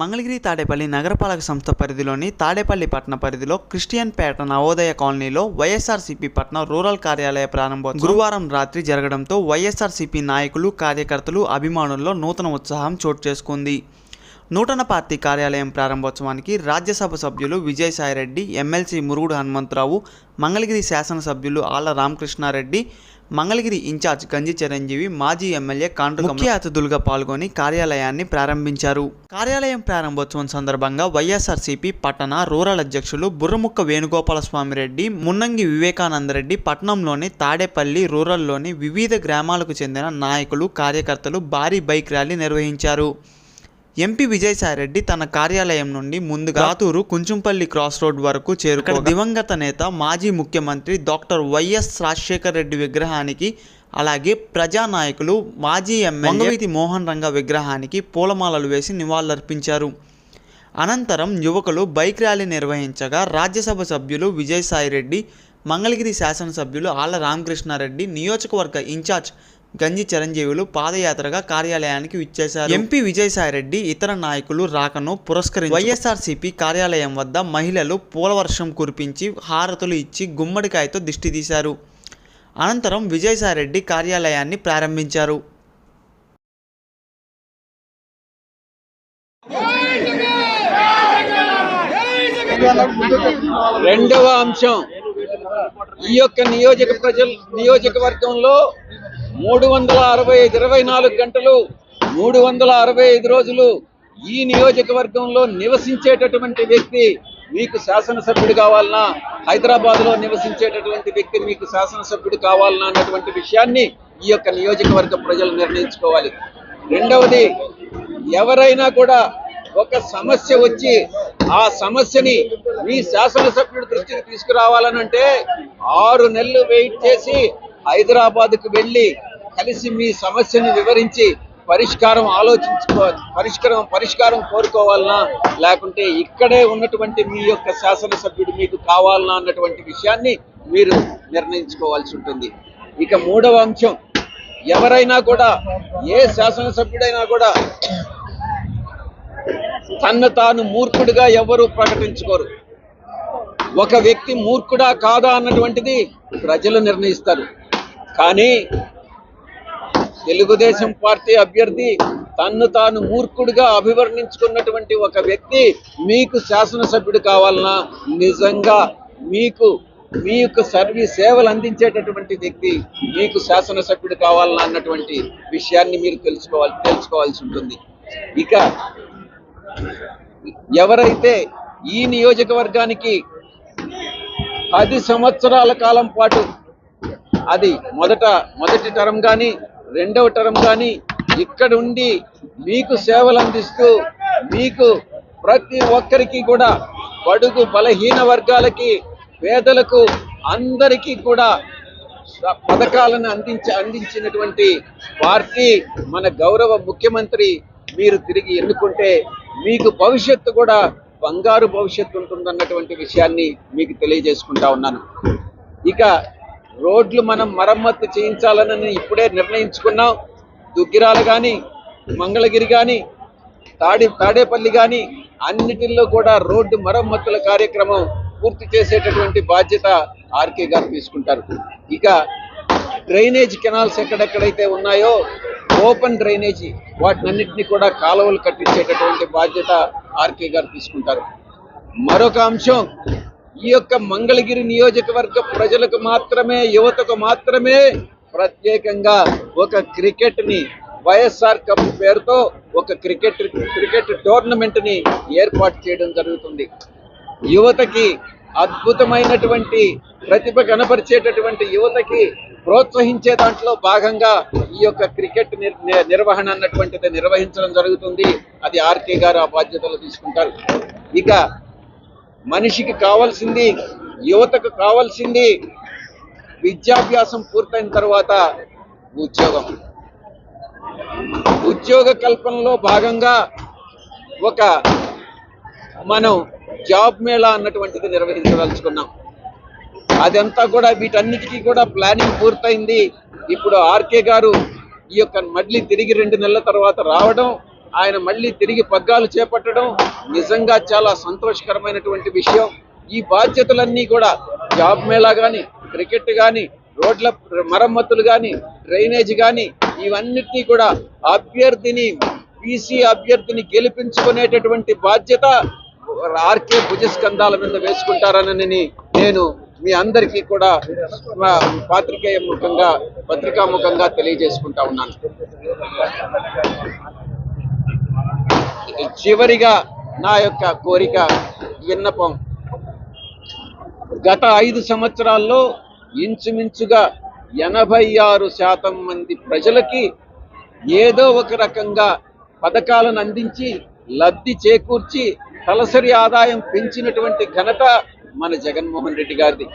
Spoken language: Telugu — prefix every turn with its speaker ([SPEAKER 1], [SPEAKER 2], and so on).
[SPEAKER 1] మంగళగిరి తాడేపల్లి నగరపాలక సంస్థ పరిధిలోని తాడేపల్లి పట్టణ పరిధిలో క్రిస్టియన్ పేట నవోదయ కాలనీలో వైఎస్ఆర్సీపీ పట్నం రూరల్ కార్యాలయ ప్రారంభం గురువారం రాత్రి జరగడంతో వైఎస్ఆర్సీపీ నాయకులు కార్యకర్తలు అభిమానుల్లో నూతన ఉత్సాహం చోటు చేసుకుంది. నూతన పార్టీ కార్యాలయం ప్రారంభోత్సవానికి రాజ్యసభ సభ్యులు విజయసాయిరెడ్డి ఎమ్మెల్సీ మురుగుడు హనుమంతరావు మంగళగిరి శాసనసభ్యులు ఆళ్ళ రామకృష్ణారెడ్డి మంగళగిరి ఇన్ఛార్జ్ గంజి చిరంజీవి మాజీ ఎమ్మెల్యే కాండ్రు ముఖ్య అతిథులుగా పాల్గొని కార్యాలయాన్ని ప్రారంభించారు. కార్యాలయం ప్రారంభోత్సవం సందర్భంగా వైఎస్ఆర్సీపీ పట్టణ రూరల్ అధ్యక్షులు బుర్రముక్క వేణుగోపాల స్వామిరెడ్డి మున్నంగి వివేకానందరెడ్డి పట్టణంలోని తాడేపల్లి రూరల్లోని వివిధ గ్రామాలకు చెందిన నాయకులు కార్యకర్తలు భారీ బైక్ ర్యాలీ నిర్వహించారు. ఎంపీ విజయసాయిరెడ్డి తన కార్యాలయం నుండి ముందుగా రాతూరు కుంచుంపల్లి క్రాస్ రోడ్ వరకు చేరుకో దివంగత నేత మాజీ ముఖ్యమంత్రి డాక్టర్ వైఎస్ రాజశేఖర రెడ్డి విగ్రహానికి అలాగే ప్రజానాయకులు మాజీ ఎమ్మెల్యే మోహన్ రంగ విగ్రహానికి పూలమాలలు వేసి నివాళులర్పించారు. అనంతరం యువకులు బైక్ ర్యాలీ నిర్వహించగా రాజ్యసభ సభ్యులు విజయసాయిరెడ్డి మంగళగిరి శాసనసభ్యులు ఆళ్ళ రామకృష్ణారెడ్డి నియోజకవర్గ ఇన్ఛార్జ్ గంజి చిరంజీవులు పాదయాత్రగా కార్యాలయానికి విచ్చేశారు. ఎంపీ విజయసాయిరెడ్డి ఇతర నాయకులు రాకను పురస్కరించి వైఎస్ఆర్సీపీ కార్యాలయం వద్ద మహిళలు పూలవర్షం కురిపించి హారతులు ఇచ్చి గుమ్మడికాయతో దిష్టి తీశారు. అనంతరం విజయసాయిరెడ్డి కార్యాలయాన్ని ప్రారంభించారు.
[SPEAKER 2] రెండవ అంశం. ఈ యొక్క నియోజక ప్రజల నియోజకవర్గంలో మూడు వందల అరవై ఐదు ఇరవై నాలుగు గంటలు మూడు వందల అరవై ఐదు రోజులు ఈ నియోజకవర్గంలో నివసించేటటువంటి వ్యక్తి మీకు శాసనసభ్యుడు కావాలన్నా హైదరాబాద్లో నివసించేటటువంటి వ్యక్తి మీకు శాసనసభ్యుడు కావాలన్నా అన్నటువంటి విషయాన్ని ఈ యొక్క నియోజకవర్గ ప్రజలు నిర్ణయించుకోవాలి. రెండవది ఎవరైనా కూడా ఒక సమస్య వచ్చి ఆ సమస్యని మీ శాసనసభ్యుడి దృష్టికి తీసుకురావాలనంటే ఆరు నెలలు వెయిట్ చేసి హైదరాబాద్కు వెళ్ళి కలిసి మీ సమస్యను వివరించి పరిష్కారం ఆలోచించుకో పరిష్కారం పరిష్కారం కోరుకోవాలనా లేకుంటే ఇక్కడే ఉన్నటువంటి మీ యొక్క శాసనసభ్యుడు మీకు కావాలనా అన్నటువంటి విషయాన్ని మీరు నిర్ణయించుకోవాల్సి ఉంటుంది. ఇక మూడవ అంశం ఎవరైనా కూడా ఏ శాసనసభ్యుడైనా కూడా తన్ను తాను మూర్ఖుడిగా ఎవరు ప్రకటించుకోరు. ఒక వ్యక్తి మూర్ఖుడా కాదా అన్నటువంటిది ప్రజలు నిర్ణయిస్తారు. కానీ తెలుగుదేశం పార్టీ అభ్యర్థి తన్ను తాను మూర్ఖుడిగా అభివర్ణించుకున్నటువంటి ఒక వ్యక్తి మీకు శాసనసభ్యుడు కావాలన్నా నిజంగా మీకు మీ యొక్క సర్వీస్ సేవలు అందించేటటువంటి వ్యక్తి మీకు శాసనసభ్యుడు కావాలన్నా అన్నటువంటి విషయాన్ని మీరు తెలుసుకోవాలి తెలుసుకోవాల్సి ఉంటుంది. ఇక ఎవరైతే ఈ నియోజకవర్గానికి పది సంవత్సరాల కాలం పాటు అది మొదట మొదటి తరం కానీ రెండవ తరం కానీ ఇక్కడ ఉండి మీకు సేవలు అందిస్తూ మీకు ప్రతి ఒక్కరికి కూడా బడుగు బలహీన వర్గాలకి పేదలకు అందరికీ కూడా పథకాలను అందించి అందించినటువంటి పార్టీ మన గౌరవ ముఖ్యమంత్రి మీరు తిరిగి ఎన్నుకుంటే మీకు భవిష్యత్తు కూడా బంగారు భవిష్యత్తు ఉంటుందన్నటువంటి విషయాన్ని మీకు తెలియజేసుకుంటా ఉన్నాను. ఇక రోడ్లు మనం మరమ్మత్తు చేయించాలని ఇప్పుడే నిర్ణయించుకున్నాం. దుగ్గిరాలు కానీ మంగళగిరి కానీ తాడి తాడేపల్లి కానీ అన్నిటిల్లో కూడా రోడ్డు మరమ్మతుల కార్యక్రమం పూర్తి చేసేటటువంటి బాధ్యత ఆర్కే గారు తీసుకుంటారు. ఇక డ్రైనేజ్ కెనాల్స్ ఎక్కడెక్కడైతే ఉన్నాయో ఓపెన్ డ్రైనేజీ వాటినన్నింటినీ కూడా కాలువలు కట్టించేటటువంటి బాధ్యత ఆర్కే గారు తీసుకుంటారు. మరొక అంశం ఈ యొక్క మంగళగిరి నియోజకవర్గ ప్రజలకు మాత్రమే యువతకు మాత్రమే ప్రత్యేకంగా ఒక క్రికెట్ని వైఎస్ఆర్ కప్ పేరుతో ఒక క్రికెట్ క్రికెట్ టోర్నమెంట్ని ఏర్పాటు చేయడం జరుగుతుంది. యువతకి అద్భుతమైనటువంటి ప్రతిభ కనపరిచేటటువంటి యువతకి ప్రోత్సహించే దాంట్లో భాగంగా ఈ యొక్క క్రికెట్ ని- నిర్వహణ అన్నటువంటిది నిర్వహించడం జరుగుతుంది. అది ఆర్కే గారు ఆ బాధ్యతలు తీసుకుంటారు. ఇక మనిషికి కావాల్సింది యువతకు కావాల్సింది విద్యాభ్యాసం పూర్తయిన తర్వాత ఉద్యోగం. ఉద్యోగ కల్పనలో భాగంగా ఒక మనం జాబ్ మేళా అన్నటువంటిది నిర్వహించదలుచుకున్నాం. అదంతా కూడా వీటన్నిటికీ కూడా ప్లానింగ్ పూర్తయింది. ఇప్పుడు ఆర్కే గారు ఈ యొక్క మళ్ళీ తిరిగి రెండు నెలల తర్వాత రావడం ఆయన మళ్ళీ తిరిగి పగ్గాలు చేపట్టడం నిజంగా చాలా సంతోషకరమైనటువంటి విషయం. ఈ బాధ్యతలన్నీ కూడా జాబ్ మేళా కానీ క్రికెట్ కానీ రోడ్ల మరమ్మతులు కానీ డ్రైనేజ్ కానీ ఇవన్నిటినీ కూడా అభ్యర్థిని బీసీ అభ్యర్థిని గెలిపించుకునేటటువంటి బాధ్యత ఆర్కే భుజస్కంధాల మీద వేసుకుంటారనని నేను మీ అందరికీ కూడా పాత్రికేయ ముఖంగా పత్రికా ముఖంగా తెలియజేసుకుంటా ఉన్నాను. చివరిగా నా యొక్క కోరిక విన్నపం. గత ఐదు సంవత్సరాల్లో ఇంచుమించుగా ఎనభై ఆరు శాతం మంది ప్రజలకి ఏదో ఒక రకంగా పథకాలను అందించి లబ్ధి చేకూర్చి తలసరి ఆదాయం పెంచినటువంటి ఘనత మన జగన్మోహన్ రెడ్డి గారిది.